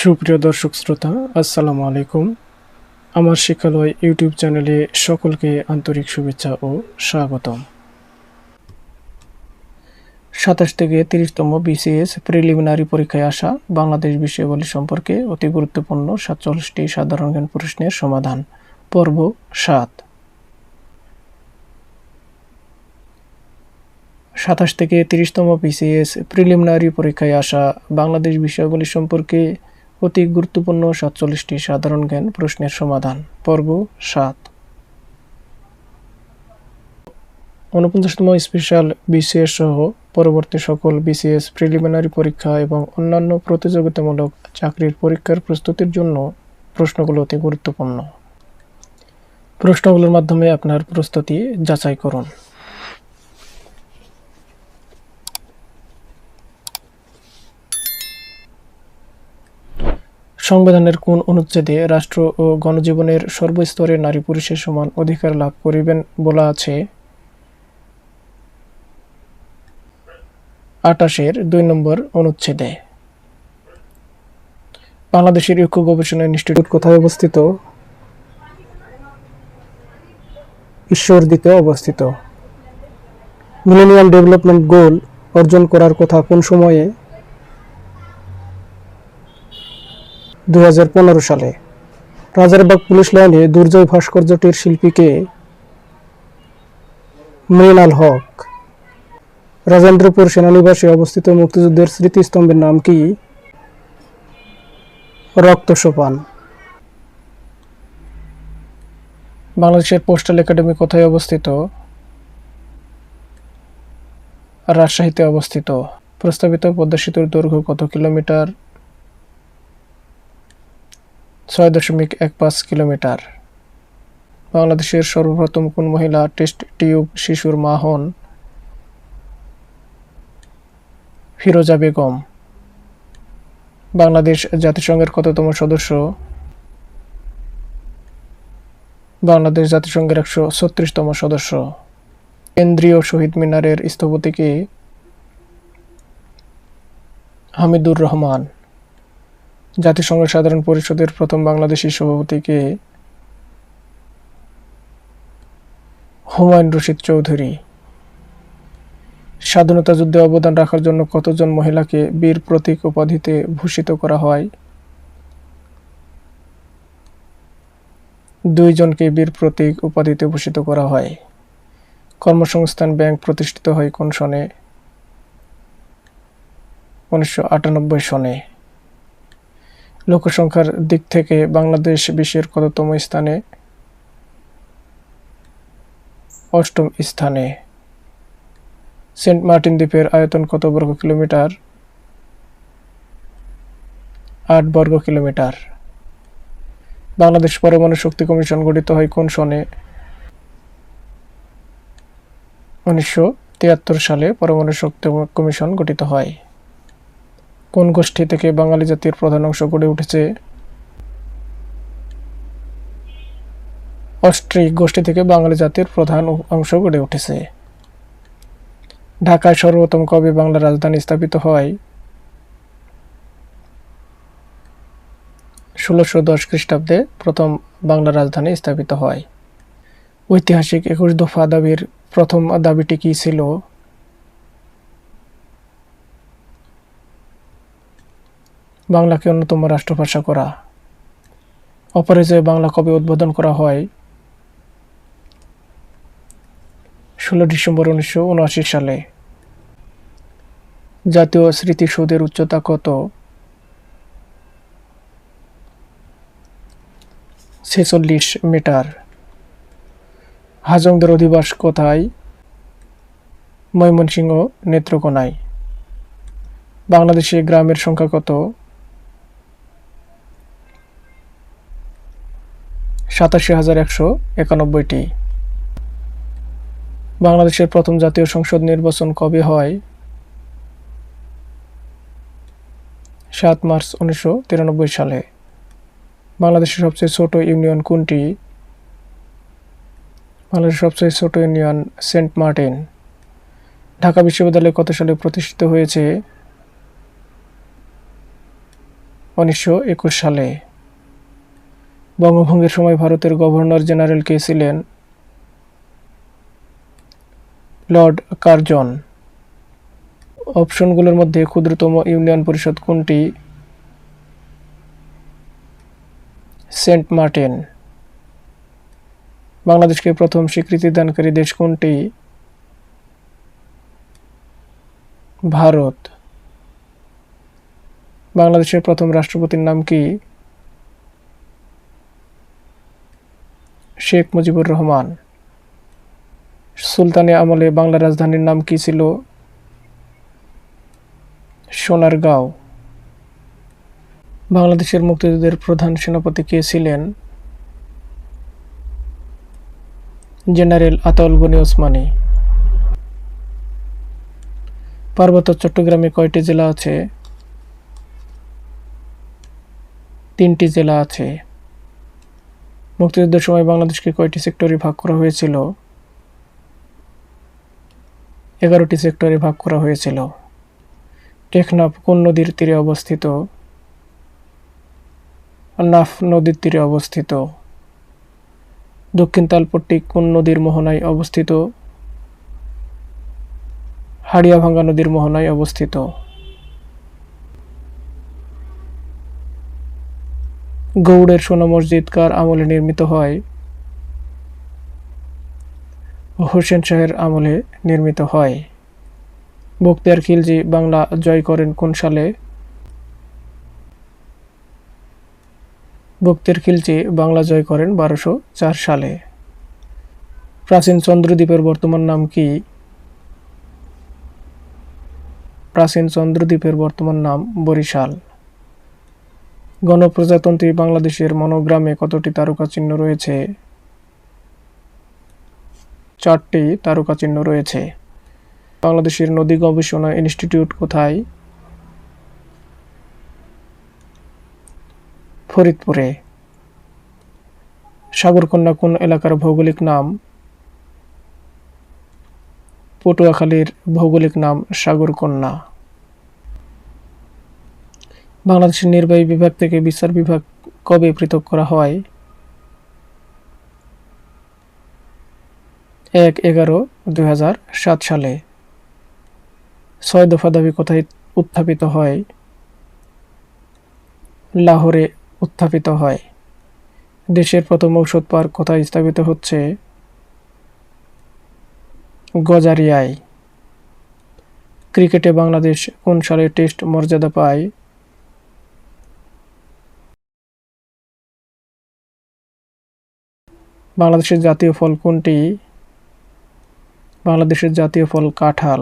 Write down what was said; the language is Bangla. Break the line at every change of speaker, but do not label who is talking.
সুপ্রিয় দর্শক শ্রোতা, আসসালামু আলাইকুম। আমার শিক্ষালয় ইউটিউব চ্যানেলে সকলকে আন্তরিক শুভেচ্ছা ও স্বাগতম। সাতাশ থেকে তিরিশতম বিসিএস প্রিলিমিনারি পরীক্ষায় আসা বাংলাদেশ বিষয়াবলী সম্পর্কে অতি গুরুত্বপূর্ণ সাতচল্লিশটি সাধারণ জ্ঞান প্রশ্নের সমাধান, পর্ব সাত। সাতাশ থেকে তিরিশতম বিসিএস প্রিলিমিনারি পরীক্ষায় আসা বাংলাদেশ বিষয়াবলী সম্পর্কে অতি গুরুত্বপূর্ণ সাতচল্লিশটি সাধারণ জ্ঞান প্রশ্নের সমাধান। পর্ব সাত। ঊনপঞ্চাশতম স্পেশাল বিসিএস সহ পরবর্তী সকল বিসিএস প্রিলিমিনারি পরীক্ষা এবং অন্যান্য প্রতিযোগিতামূলক চাকরির পরীক্ষার প্রস্তুতির জন্য প্রশ্নগুলো অতি গুরুত্বপূর্ণ। প্রশ্নগুলোর মাধ্যমে আপনার প্রস্তুতি যাচাই করুন। সংবিধানের কোন অনুচ্ছেদে রাষ্ট্র ও গণজীবনের সর্বস্তরে নারী পুরুষের সমান অধিকার লাভ করিবেন বলা আছে? আটাশের দুই নম্বর অনুচ্ছেদে। বাংলাদেশের ইউকো গবেষণা ইনস্টিটিউট কোথায় অবস্থিত? ঈশ্বর ঈশ্বরদীতে অবস্থিত। মিলেনিয়াম ডেভেলপমেন্ট গোল অর্জন করার কথা কোন সময়ে দুই হাজার পনেরো সালে। রাজারবাগ পুলিশ লাইনে দুর্জয় ভাস্কর্যটির শিল্পীকে মৃণাল হক। রাজেন্দ্রপুর সেনানিবাসে অবস্থিত মুক্তিযুদ্ধের স্মৃতিস্তম্ভের নাম কি? রক্ত সোপান। বাংলাদেশের পোস্টাল একাডেমি কোথায় অবস্থিত? রাজশাহীতে অবস্থিত। প্রস্তাবিত পদ্মা সেতুর দৈর্ঘ্য কত কিলোমিটার? ছয় দশমিক এক পাঁচ কিলোমিটার। বাংলাদেশের সর্বপ্রথম কোন মহিলা টেস্ট টিউব শিশুর মা হন? ফিরোজা বেগম। বাংলাদেশ জাতিসংঘের কততম সদস্য? বাংলাদেশ জাতিসংঘের একশো ছত্রিশতম সদস্য। কেন্দ্রীয় শহীদ মিনারের স্থপতিকে হামিদুর রহমান। জাতিসংঘ সাধারণ পরিষদের প্রথম বাংলাদেশি সভাপতিকে হুমায়ুন রশিদ চৌধুরী। স্বাধীনতা যুদ্ধে অবদান রাখার জন্য কতজন মহিলাকে বীর প্রতীক উপাধিতে ভূষিত করা হয়? দুইজনকে বীর প্রতীক উপাধিতে ভূষিত করা হয়। কর্মসংস্থান ব্যাংক প্রতিষ্ঠিত হয় কোন সনে? উনিশশো আটানব্বই সনে। লোকসংখ্যার দিক থেকে বাংলাদেশ বিশ্বের কততম স্থানে, অষ্টম স্থানে। সেন্ট মার্টিন দ্বীপের আয়তন কত বর্গ কিলোমিটার? আট বর্গ কিলোমিটার। বাংলাদেশ পরমাণু শক্তি কমিশন গঠিত হয় কোন সনে? উনিশশো তিয়াত্তর সালে পরমাণু শক্তি কমিশন গঠিত হয়। কোন গোষ্ঠী থেকে বাঙালি জাতির প্রধান অংশ গড়ে উঠেছে? অস্ট্রিক গোষ্ঠী থেকে বাঙালি জাতির প্রধান অংশ গড়ে উঠেছে। ঢাকায় সর্বপ্রথম কবে বাংলা রাজধানী স্থাপিত হয়? ষোলোশো দশ খ্রিস্টাব্দে প্রথম বাংলা রাজধানী স্থাপিত হয়। ঐতিহাসিক একুশ দফা দাবির প্রথম দাবিটি কি ছিল? বাংলাকে অন্যতম রাষ্ট্রভাষা করা। অপরাজয় বাংলা কবে উদ্বোধন করা হয়? ষোলো ডিসেম্বর উনিশশো উনআশি সালে। জাতীয় স্মৃতিসৌধের উচ্চতা কত? ছেচল্লিশ মিটার। হাজংদের অধিবাস কোথায়? ময়মনসিংহ নেত্রকোনায়। বাংলাদেশে গ্রামের সংখ্যা কত? সাতাশি হাজার একশো একানব্বইটি। বাংলাদেশের প্রথম জাতীয় সংসদ নির্বাচন কবে হয়? সাত মার্চ উনিশশো তিরানব্বই সালে। বাংলাদেশের সবচেয়ে ছোট ইউনিয়ন কোনটি? বাংলাদেশের সবচেয়ে ছোট ইউনিয়ন সেন্ট মার্টিন। ঢাকা বিশ্ববিদ্যালয় কত সালে প্রতিষ্ঠিত হয়েছে? উনিশশো একুশ সালে। বঙ্গভঙ্গের সময় ভারতের গভর্নর জেনারেল কে ছিলেন? Lord Curzon. অপশনগুলোর মধ্যে ক্ষুদ্রতম ইউনিয়ন পরিষদ কোনটি? Saint Martin. বাংলাদেশকে প্রথম স্বীকৃতি দানকারী দেশ কোনটি? ভারত। বাংলাদেশের প্রথম রাষ্ট্রপতির নাম কি? শেখ মুজিবুর রহমান। সুলতানি আমলে বাংলা রাজধানীর নাম কি ছিল? সোনারগাঁও। বাংলাদেশের মুক্তিযুদ্ধের প্রধান সেনাপতি কে ছিলেন? জেনারেল আতাউল গনি ওসমানী। পার্বত্য চট্টগ্রামে কয়টি জেলা আছে? তিনটি জেলা আছে। মুক্তিযুদ্ধের সময় বাংলাদেশকে কয়টি সেক্টরে ভাগ করা হয়েছিল? এগারোটি সেক্টরে ভাগ করা হয়েছিল। টেকনাফ কোন নদীর তীরে অবস্থিত? নাফ নদীর তীরে অবস্থিত। দক্ষিণ তালপট্টি কোন নদীর মোহনায় অবস্থিত? হাড়িয়াভাঙ্গা নদীর মোহনায় অবস্থিত। গৌড়ের সোনা মসজিদ কার আমলে নির্মিত হয়? হোসেন শাহের আমলে নির্মিত হয়। বক্তিয়ার খিলজি বাংলা জয় করেন কোন সালে? বক্তিয়ার খিলজি বাংলা জয় করেন বারোশো চার সালে। প্রাচীন চন্দ্রদ্বীপের বর্তমান নাম কি? প্রাচীন চন্দ্রদ্বীপের বর্তমান নাম বরিশাল। গণপ্রজাতন্ত্রী বাংলাদেশের মনোগ্রামে কতটি তারকা চিহ্ন রয়েছে? চারটি তারকা চিহ্ন রয়েছে। বাংলাদেশের নদী গবেষণা ইনস্টিটিউট কোথায়? ফরিদপুরে। সাগরকন্যা কোন এলাকার ভৌগোলিক নাম? পটুয়াখালীর ভৌগোলিক নাম সাগরকন্যা। বাংলাদেশের নির্বাহী বিভাগ থেকে বিচার বিভাগ কবে পৃথক করা হয়? এক এগারো দুই সালে। ছয় দফা দাবি কোথায় উত্থাপিত হয়? লাহোরে উত্থাপিত হয়। দেশের প্রথম ঔষধ পার্ক কোথায় স্থাপিত হচ্ছে? গজারিয়ায়। ক্রিকেটে বাংলাদেশ কোন সালে টেস্ট মর্যাদা পায়? বাংলাদেশের জাতীয় ফল কোনটি? বাংলাদেশের জাতীয় ফল কাঁঠাল।